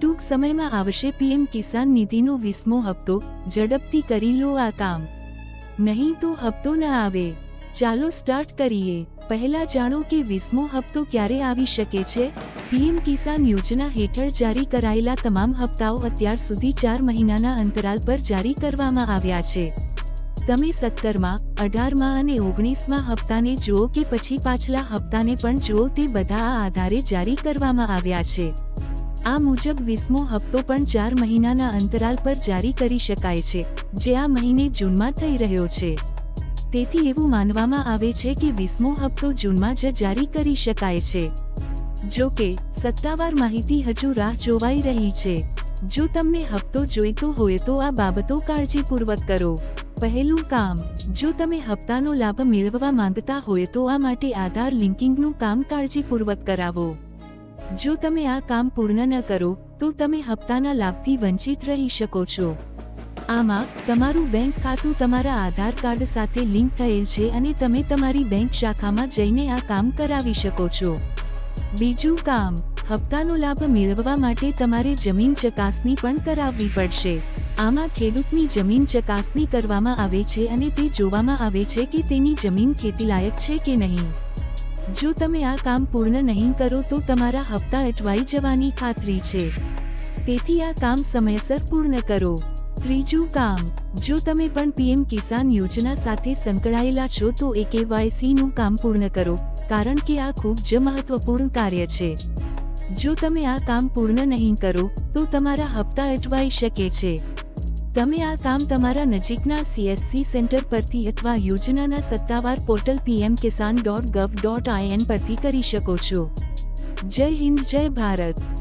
ટૂંક સમયમાં આવશે પીએમ કિસાન નિધિનો વીસમો હપ્તો. ઝડપથી કરી લો આ કામ. નહીં તો હપ્તો ન આવે. ચાલો સ્ટાર્ટ કરીએ. પહેલા જાણો કે વીસમો હપ્તો ક્યારે આવી શકે છે? પીએમ કિસાન યોજના હેઠળ જારી કરાયેલા તમામ હપ્તાઓ અત્યાર સુધી ચાર મહિનાના અંતરાલ પર જારી કરવામાં આવ્યા છે. તમે સત્તરમાં, અઢારમાં અને ઓગણીસમાં હપ્તાને જુઓ કે પછી પાછલા હપ્તાને પણ જુઓ તે બધા આ આધારે જારી કરવામાં આવ્યા છે. આ મુજબ વીસમો હપ્તો પણ ચાર મહિનાના અંતરાલ પર જારી કરી શકાય છે, જે આ મહિને જૂનમાં થઈ રહ્યો છે. તેથી એવું માનવામાં આવે છે કે વીસમો હપ્તો જૂનમાં જ જારી કરી શકાય છે. જો કે, સત્તાવાર માહિતી હજુ રાહ જોવાઈ રહી છે. જો તમને હપ્તો જોઈતો હોય તો આ બાબતો કાળજીપૂર્વક કરો. પહેલું કામ, જો તમે હપ્તાનો લાભ મેળવવા માંગતા હોય તો આ માટે આધાર લિંકિંગનું કામ કાળજીપૂર્વક કરાવો. જો તમે આ કામ પૂર્ણ ન કરો, તો તમે હપ્તાના લાભથી વંચિત રહી શકો છો. આમાં, તમારું બેંક ખાતું તમારા આધાર કાર્ડ સાથે લિંક થયેલ છે અને તમે તમારી બેંક શાખામાં જઈને આ કામ કરાવી શકો છો. બીજું કામ, હપ્તાનો લાભ મેળવવા માટે તમારે જમીન ચકાસણી પણ કરાવવી પડશે. આમાં ખેડૂતની જમીન ચકાસણી કરવામાં આવે છે અને તે જોવામાં આવે છે કે તેની જમીન ખેતીલાયક છે કે નહીં. જો તમે આ કામ પૂર્ણ નહીં કરો તો તમારા હપ્તા અટવાઈ જવાની ખાતરી છે. તેથી આ કામ સમયસર પૂર્ણ કરો. ત્રીજું કામ, જો તમે પણ પીએમ કિસાન યોજના સાથે સંકળાયેલા છો તો એ કેવાયસીનું કામ પૂર્ણ કરો, કારણ કે આ ખૂબ જ મહત્વપૂર્ણ કાર્ય છે. જો તમે આ કામ પૂર્ણ નહીં કરો, તો તમારા હપ્તા અટવાઈ શકે છે. તમે આ કામ તમારા નજીકના સીએસસી સેન્ટર પરથી અથવા યોજનાના સત્તાવાર portal PM Kisan dot gov dot IN પરથી કરી શકો છો. જય હિન્દ, જય ભારત.